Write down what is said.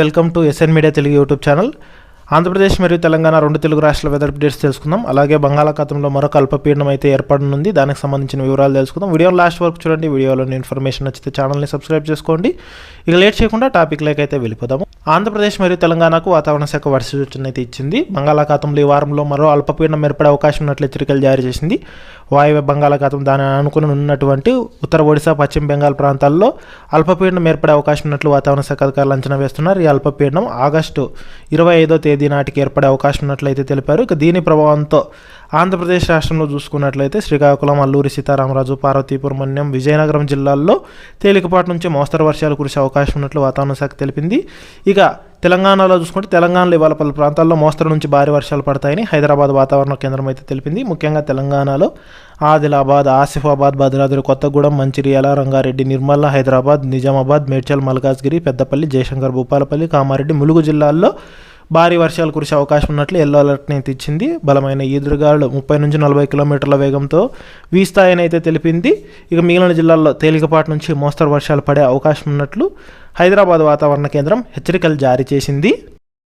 Welcome to S N media Telugu YouTube channel. Andhra Pradesh మరియు తెలంగాణ రెండు తెలుగు రాష్ట్రాల weather updates తెలుసుకుందాం. అలాగే బంగాళాఖాతంలో మరొక అల్పపీడనం అయితే ఏర్పడనుంది. దానికి సంబంధించిన వివరాలు తెలుసుకుందాం. వీడియో లాస్ట్ వరకు చూడండి. వీడియోలోని ఇన్ఫర్మేషన్ నచ్చితే ఛానల్ని సబ్స్క్రైబ్ చేసుకోండి. ఇక లేట్ చేయకుండా టాపిక్ అయితే వెళ్ళిపోదాము. ఆంధ్రప్రదేశ్ మరియు తెలంగాణకు వాతావరణ శాఖ వర్ష సూచన అయితే ఇచ్చింది. బంగాళాఖాతంలో ఈ వారంలో మరో అల్పపీడనం ఏర్పడే అవకాశం ఉన్నట్లు హెచ్చరికలు జారీ చేసింది. వాయువ్య బంగాళాఖాతం దాని అనుకుని ఉన్నటువంటి ఉత్తర ఒడిశా పశ్చిమ బెంగాల్ ప్రాంతాల్లో అల్పపీడనం ఏర్పడే అవకాశం ఉన్నట్లు వాతావరణ శాఖ అధికారులు అంచనా వేస్తున్నారు. ఈ అల్పపీడనం ఆగస్టు ఇరవై ఐదో తేదీ నాటికి ఏర్పడే అవకాశం ఉన్నట్లయితే తెలిపారు. ఇక దీని ప్రభావంతో ఆంధ్రప్రదేశ్ రాష్ట్రంలో చూసుకున్నట్లయితే శ్రీకాకుళం అల్లూరి సీతారామరాజు పార్వతీపురం మన్యం విజయనగరం జిల్లాల్లో తేలికపాటి నుంచి మోస్తరు వర్షాలు కురిసే అవకాశం ఉన్నట్లు వాతావరణ శాఖ తెలిపింది. ఇక తెలంగాణలో చూసుకుంటే తెలంగాణలో ఇవాళ పలు ప్రాంతాల్లో మోస్తరు నుంచి భారీ వర్షాలు పడతాయని హైదరాబాద్ వాతావరణ కేంద్రం అయితే తెలిపింది. ముఖ్యంగా తెలంగాణలో ఆదిలాబాద్ ఆసిఫాబాద్ భద్రాద్రి కొత్తగూడెం మంచిర్యాల రంగారెడ్డి నిర్మల్ హైదరాబాద్ నిజామాబాద్ మేడ్చల్ మల్కాజ్గిరి పెద్దపల్లి జయశంకర్ భూపాలపల్లి కామారెడ్డి ములుగు జిల్లాల్లో భారీ వర్షాలు కురిసే అవకాశం ఉన్నట్లు ఎల్లో అలర్ట్ని అయితే ఇచ్చింది బలమైన ఈదురుగాలు ముప్పై నుంచి నలభై కిలోమీటర్ల వేగంతో వీస్తాయని అయితే తెలిపింది. ఇక మిగిలిన జిల్లాల్లో తేలికపాటి నుంచి మోస్తరు వర్షాలు పడే అవకాశం ఉన్నట్లు హైదరాబాద్ వాతావరణ కేంద్రం హెచ్చరికలు జారీ చేసింది.